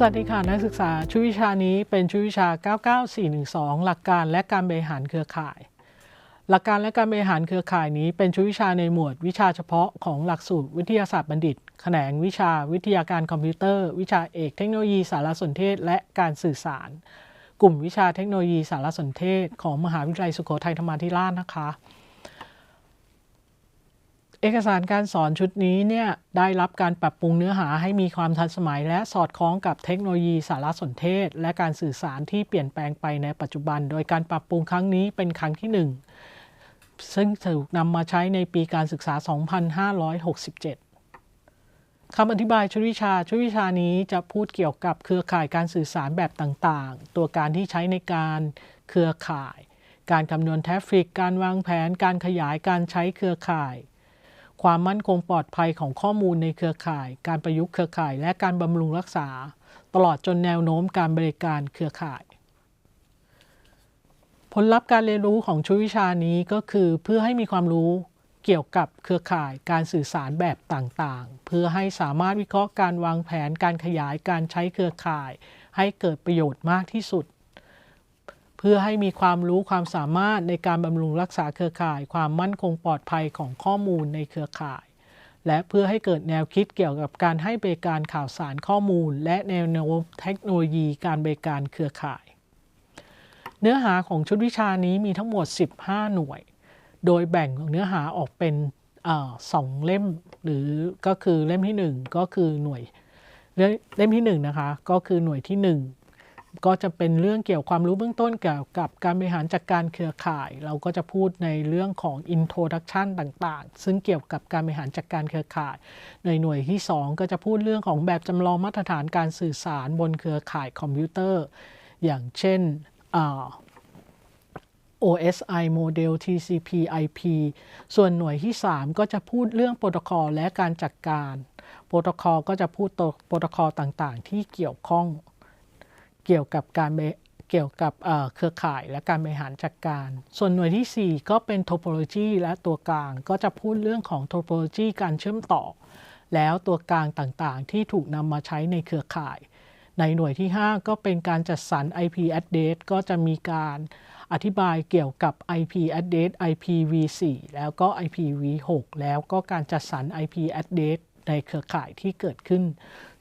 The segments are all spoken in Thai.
สวัสดีค่ะ นักศึกษาชุดวิชานี้เป็นชุดวิชา 99412 หลักการและการบริหารเครือข่าย หลักการและการบริหารเครือข่ายนี้เป็นชุดวิชาในหมวดวิชาเฉพาะของหลักสูตรวิทยาศาสตร์บัณฑิต แขนงวิชาวิทยาการคอมพิวเตอร์ วิชาเอกเทคโนโลยีสารสนเทศ และการสื่อสาร กลุ่มวิชาเทคโนโลยีสารสนเทศ ของมหาวิทยาลัยสุโขทัยธรรมาธิราชนะคะ เอกสารการสอนชุดนี้เนี่ยได้รับการปรับปรุงเนื้อหาให้มีความทันสมัย และสอดคล้องกับเทคโนโลยีสารสนเทศ และการสื่อสารที่เปลี่ยนแปลงไปในปัจจุบัน โดยการปรับปรุงครั้งนี้เป็นครั้งที่ 1 ซึ่งถูกนำมาใช้ในปีการศึกษา 2567คำอธิบายชุดวิชาชุดวิชานี้จะพูดเกี่ยวกับเครือข่ายการสื่อสารแบบต่างๆ ตัวการที่ใช้ในการเครือข่าย การคำนวณแทฟฟิก การวางแผน การขยายการใช้เครือข่าย ความมั่นคงปลอดภัยของข้อมูลในเครือข่าย การประยุกต์เครือข่าย และการบำรุงรักษา ตลอดจนแนวโน้มการบริการเครือข่าย ผลลัพธ์การเรียนรู้ของชุดวิชานี้ก็คือเพื่อให้มีความรู้เกี่ยวกับเครือข่ายการสื่อสารแบบต่างๆ เพื่อให้สามารถวิเคราะห์การวางแผนการขยายการใช้เครือข่าย ให้เกิดประโยชน์มากที่สุด เพื่อให้มีความรู้ความสามารถในการบำรุงรักษาเครือข่าย ความมั่นคงปลอดภัยของข้อมูลในเครือข่าย และเพื่อให้เกิดแนวคิดเกี่ยวกับการให้บริการข่าวสารข้อมูล และแนวโน้มเทคโนโลยีการบริการเครือข่าย เนื้อหาของชุดวิชานี้มีทั้งหมด 15 หน่วย โดยแบ่งเนื้อหาออกเป็นอสองเล่มหรือก็คือเล่มที่ 1 ก็คือหน่วยเล่มที่1นะคะก็คือหน่วยที่ 1 ก็จะเป็นเรื่องเกี่ยวความรู้เบื้องต้นเกี่ยวกับการบริหารจัดการเครือข่าย เราก็จะพูดในเรื่องของ introduction ต่างๆ ซึ่งเกี่ยวกับการบริหารจัดการเครือข่าย ในหน่วยที่ 2 ก็จะพูดเรื่องของแบบจำลองมาตรฐานการสื่อสารบนเครือข่ายคอมพิวเตอร์ อย่างเช่น OSI โมเดล TCP IP ส่วนหน่วยที่ 3 ก็จะพูดเรื่องโปรโตคอลและการจัดการ โปรโตคอลก็จะพูดโปรโตคอลต่างๆ ที่เกี่ยวข้อง เกี่ยวกับการเกี่ยวกับเครือข่ายและการบริหารจัดการ ส่วนหน่วยที่ 4 ก็เป็นโทโปโลจีและตัวกลางก็จะพูดเรื่องของโทโปโลจีการเชื่อมต่อ แล้วตัวกลางต่างๆ ที่ถูกนำมาใช้ในเครือข่าย ในหน่วยที่ 5 ก็เป็นการจัดสรร IP address ก็จะมีการอธิบายเกี่ยวกับ IP address IPv4 แล้วก็ IPv6 แล้วก็การจัดสรร IP address ในเครือข่ายที่เกิดขึ้น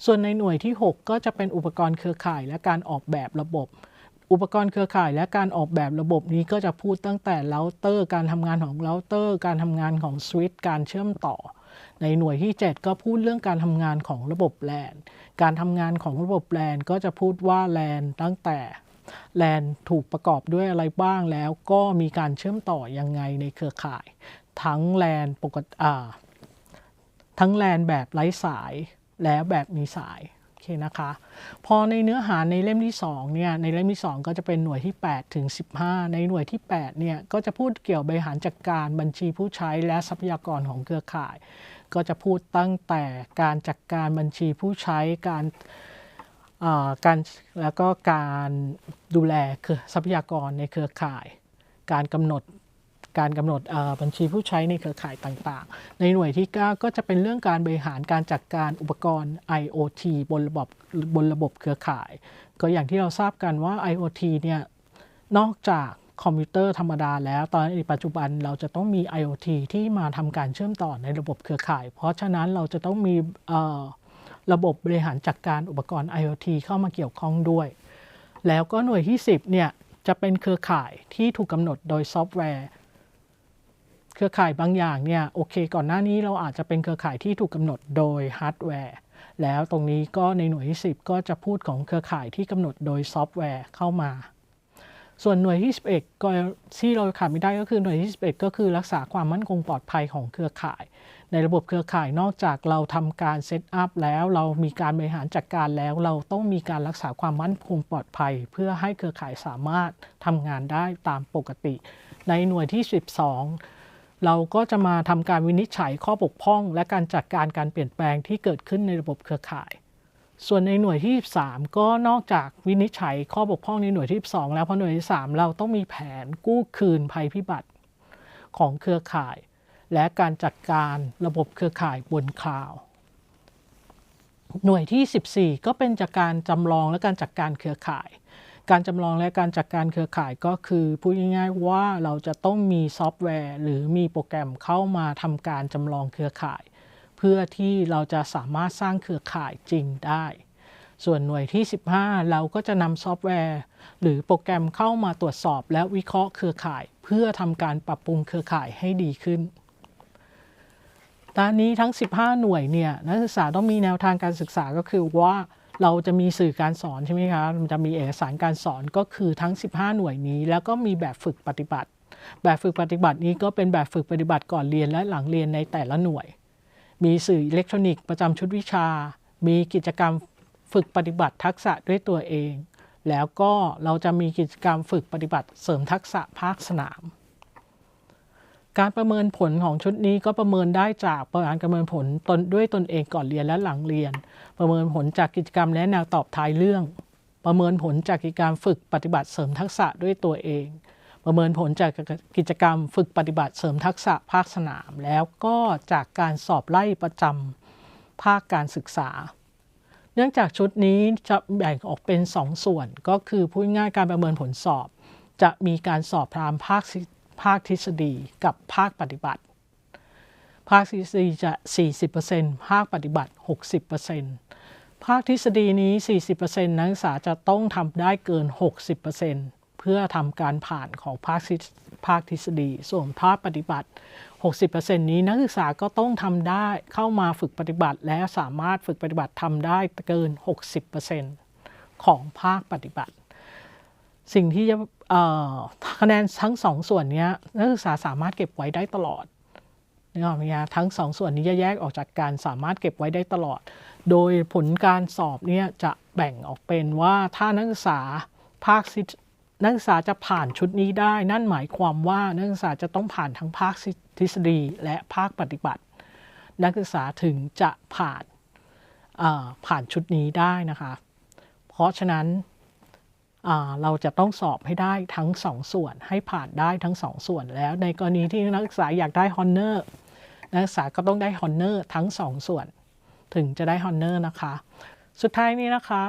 ส่วนในหน่วยที่ 6 ก็จะเป็นอุปกรณ์เครือข่ายและการออกแบบระบบ อุปกรณ์เครือข่ายและการออกแบบระบบนี้ก็จะพูดตั้งแต่เราเตอร์การทำงานของเราเตอร์ การทำงานของสวิตช์การเชื่อมต่อ ในหน่วยที่ 7 ก็พูดเรื่องการทำงานของระบบแลนการทำงานของระบบแลนก็จะพูดว่าแลนตั้งแต่แลนถูกประกอบด้วยอะไรบ้างแล้วก็มีการเชื่อมต่อยังไงในเครือข่าย ทั้งแลนปกติ ทั้งแลนแบบไร้สายแล้วแบบมีสายโอเคนะคะพอในเนื้อหาในเล่มที่2เนี่ยในเล่มที่ 2 ก็จะเป็นหน่วยที่8ถึง15 ในหน่วยที่8เนี่ยก็จะพูดเกี่ยวบริหารจัดการบัญชีผู้ใช้และทรัพยากรของเครือข่าย ก็จะพูดตั้งแต่การจัดการบัญชีผู้ใช้การการแล้วก็การดูแลคือทรัพยากรในเครือข่าย การกำหนด การกำหนดบัญชีผู้ใช้ในเครือข่ายต่างๆ ในหน่วยที่ 9 ก็จะเป็นเรื่องการบริหารการจัดการอุปกรณ์ IoT บนระบบบนระบบเครือข่าย ก็อย่างที่เราทราบกันว่า IoT เนี่ยนอกจากคอมพิวเตอร์ธรรมดาแล้ว ตอนในปัจจุบันเราจะต้องมี IoT ที่มาทำการเชื่อมต่อในระบบเครือข่าย เพราะฉะนั้นเราจะต้องมีระบบบริหารจัดการอุปกรณ์ IoT เข้ามาเกี่ยวข้องด้วย แล้วก็หน่วยที่ 10เนี่ยจะเป็นเครือข่ายที่ถูกกำหนดโดยซอฟต์แวร์ เครือข่ายบางอย่างเนี่ยโอเค ก่อนหน้านี้เราอาจจะเป็นเครือข่ายที่ถูกกำหนดโดยฮาร์ดแวร์แล้วตรงนี้ก็ในหน่วยที่ 10 ก็จะพูดของเครือข่ายที่กำหนดโดยซอฟต์แวร์เข้ามา ส่วนหน่วยที่ 11 ก็ที่เราขาดไม่ได้ก็คือหน่วยที่ 11 ก็คือรักษาความมั่นคงปลอดภัยของเครือข่าย ในระบบเครือข่ายนอกจากเราทำการเซตอัพแล้วเรามีการบริหารจัดกการแล้ว เราต้องมีการรักษาความมั่นคงปลอดภัย เพื่อให้เครือข่ายสามารถทำงานได้ตามปกติ ในหน่วยที่ 12 เราก็จะมาทำการวินิจฉัยข้อบกพร่อง และการจัดการการเปลี่ยนแปลงที่เกิดขึ้นในระบบเครือข่าย ส่วนในหน่วยที่ 13 ก็นอกจากวินิจฉัยข้อบกพร่องในหน่วยที่ 12 แล้วพอหน่วยที่ 3 เราต้องมีแผนกู้คืนภัยพิบัติของเครือข่าย และการจัดการระบบเครือข่ายบนคลาวด์หน่วยที่ 14 ก็เป็นจากการจำลองและการจัดการเครือข่าย การจำลองและการจัดการเครือข่ายก็คือพูดง่ายๆว่าเราจะต้องมีซอฟต์แวร์ หรือมีโปรแกรมเข้ามาทำการจำลองเครือข่าย เพื่อที่เราจะสามารถสร้างเครือข่ายจริงได้ ส่วนหน่วยที่ 15 เราก็จะนำซอฟต์แวร์ หรือโปรแกรมเข้ามาตรวจสอบและวิเคราะห์เครือข่าย เพื่อทำการปรับปรุงเครือข่ายให้ดีขึ้นตอนนี้ทั้ง 15 หน่วยเนี่ยนักศึกษาต้องมีแนวทางการศึกษาก็คือว่า เราจะมีสื่อการสอนใช่ไหมคะมันจะมีเอกสารการสอนก็คือทั้ง 15 หน่วยนี้ แล้วก็มีแบบฝึกปฏิบัติ แบบฝึกปฏิบัตินี้ก็เป็นแบบฝึกปฏิบัติก่อนเรียนและหลังเรียนในแต่ละหน่วย มีสื่ออิเล็กทรอนิกส์ประจำชุดวิชา มีกิจกรรมฝึกปฏิบัติทักษะด้วยตัวเอง แล้วก็เราจะมีกิจกรรมฝึกปฏิบัติเสริมทักษะภาคสนาม การประเมินผลของชุดนี้ก็ประเมินได้จากการประเมินผลตนด้วยตนเองก่อนเรียนและหลังเรียน ประเมินผลจากกิจกรรมและแนวตอบท้ายเรื่อง ประเมินผลจากกิจกรรมฝึกปฏิบัติเสริมทักษะด้วยตัวเอง ประเมินผลจากกิจกรรมฝึกปฏิบัติเสริมทักษะภาคสนาม แล้วก็จากการสอบไล่ประจำภาคการศึกษา เนื่องจากชุดนี้จะแบ่งออกเป็น 2 ส่วน ก็คือพูดง่ายการประเมินผลสอบ จะมีการสอบตามภาค ภาคทฤษฎีกับภาคปฏิบัติ ภาคทฤษฎีจะ 40%ภาคปฏิบัติ 60%ภาคทฤษฎีนี้ 40%นักศึกษาจะต้องทำได้เกิน 60%เพื่อทำการผ่านของภาคภาคทฤษฎี ส่วนภาคปฏิบัติ 60%นี้นักศึกษาก็ต้องทำได้เข้ามาฝึกปฏิบัติ และสามารถฝึกปฏิบัติทำได้เกิน 60%ของภาคปฏิบัติ สิ่งที่จะคะแนนทั้งสองส่วนนี้นักศึกษาสามารถเก็บไว้ได้ตลอดนี่ออกไหมคะทั้งสองส่วนนี้จะแยกออกจากการสามารถเก็บไว้ได้ตลอด โดยผลการสอบเนี่ยจะแบ่งออกเป็นว่าถ้านักศึกษาภาคนักศึกษาจะผ่านชุดนี้ได้ นั่นหมายความว่านักศึกษาจะต้องผ่านทั้งภาคทฤษฎีและภาคปฏิบัติ นักศึกษาถึงจะผ่านผ่านชุดนี้ได้นะคะ เพราะฉะนั้น เราจะต้องสอบให้ได้ทั้ง 2 ส่วน ให้ผ่านได้ทั้ง 2 ส่วนแล้ว ในกรณีที่นักศึกษาอยากได้ฮอนเนอร์นักศึกษาก็ต้องได้ฮอนเนอร์ทั้ง 2 ส่วน ถึงจะได้ฮอนเนอร์นะคะ สุดท้ายนี้นะคะ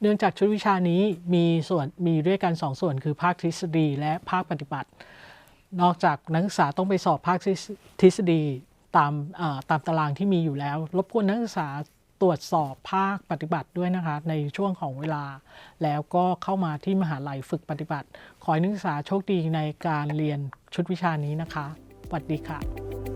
เนื่องจากชุดวิชานี้มีส่วนมีด้วยกัน 2 ส่วน คือภาคทฤษฎีและภาคปฏิบัติ นอกจากนักศึกษาต้องไปสอบภาคทฤษฎีตามตามตารางที่มีอยู่แล้ว รบกวนนักศึกษา ตรวจสอบภาคปฏิบัติด้วยนะคะในช่วงของเวลา แล้วก็เข้ามาที่มหาลัยฝึกปฏิบัติ ขอให้นักศึกษาโชคดีในการเรียนชุดวิชานี้นะคะสวัสดีค่ะ